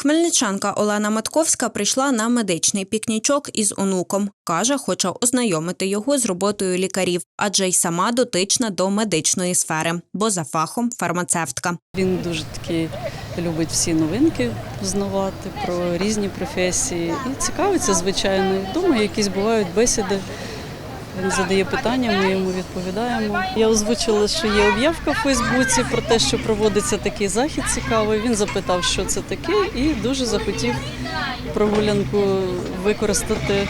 Хмельничанка Олена Матковська прийшла на медичний пікнічок із онуком. Каже, хоче ознайомити його з роботою лікарів, адже й сама дотична до медичної сфери, бо за фахом фармацевтка. Він дуже таки любить всі новинки знавати про різні професії і цікавиться, звичайно. Думаю, якісь бувають бесіди. Він задає питання, ми йому відповідаємо. Я озвучила, що є об'явка в Фейсбуці про те, що проводиться такий захід цікавий. Він запитав, що це таке, і дуже захотів прогулянку використати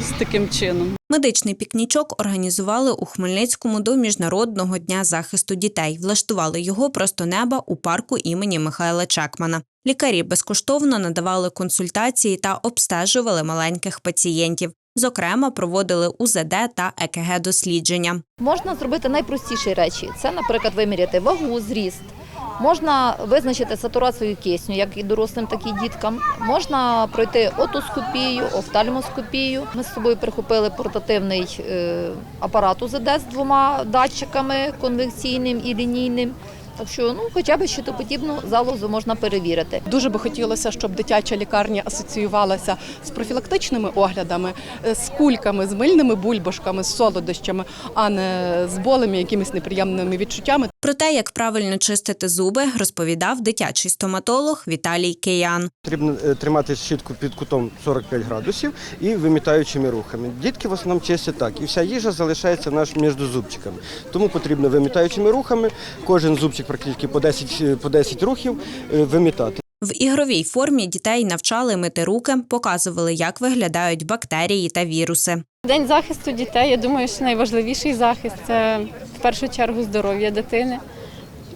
з таким чином. Медичний пікнічок організували у Хмельницькому до Міжнародного дня захисту дітей. Влаштували його просто неба у парку імені Михайла Чекмана. Лікарі безкоштовно надавали консультації та обстежували маленьких пацієнтів. Зокрема, проводили УЗД та ЕКГ дослідження. Можна зробити найпростіші речі. Це, наприклад, виміряти вагу, зріст. Можна визначити сатурацію кисню, як і дорослим, так і діткам. Можна пройти отоскопію, офтальмоскопію. Ми з собою прихопили портативний е, апарат УЗД з двома датчиками конвекційним і лінійним. Так що, ну, хоча б щитоподібну залозу можна перевірити. Дуже би хотілося, щоб дитяча лікарня асоціювалася з профілактичними оглядами, е, з кульками, з мильними бульбашками, з солодощами, а не з болем і якимись неприємними відчуттями. Про те, як правильно чистити зуби, розповідав дитячий стоматолог Віталій Киян. Потрібно е, тримати щітку під кутом 45 градусів і вимітаючими рухами. Дітки в основному чистять так, і вся їжа залишається наш між зубчиками. Тому потрібно вимітаючими рухами, кожен зубчик практично по 10, е, по 10 рухів е, вимітати. В ігровій формі дітей навчали мити руки, показували, як виглядають бактерії та віруси. День захисту дітей, я думаю, що найважливіший захист це в першу чергу здоров'я дитини,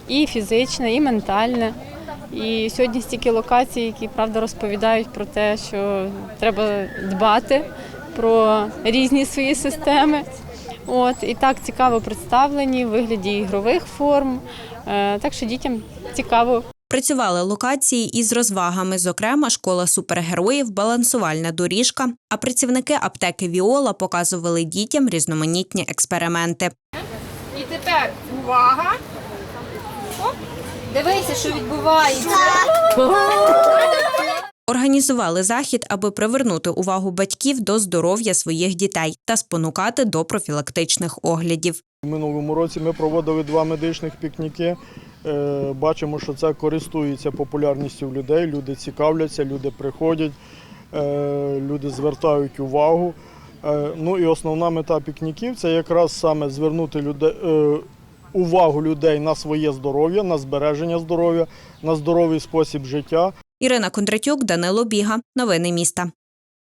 і фізичне, і ментальне. І сьогодні стільки локацій, які правда розповідають про те, що треба дбати про різні свої системи. От і так цікаво представлені в вигляді ігрових форм. Е, Так що дітям цікаво Працювали локації із розвагами, зокрема, школа супергероїв, балансувальна доріжка. А працівники аптеки Віола показували дітям різноманітні експерименти. І тепер увага. Оп. Дивися, що відбувається. Організували захід, аби привернути увагу батьків до здоров'я своїх дітей та спонукати до профілактичних оглядів. У минулому році ми проводили два медичних пікніки. Е, Бачимо, що це користується популярністю в людей. Люди цікавляться, люди приходять, е, люди звертають увагу. Е, Ну і основна мета пікніків це якраз саме звернути людей, увагу людей на своє здоров'я, на збереження здоров'я, на здоровий спосіб життя. Ірина Кондратюк, Данило Біга. Новини міста.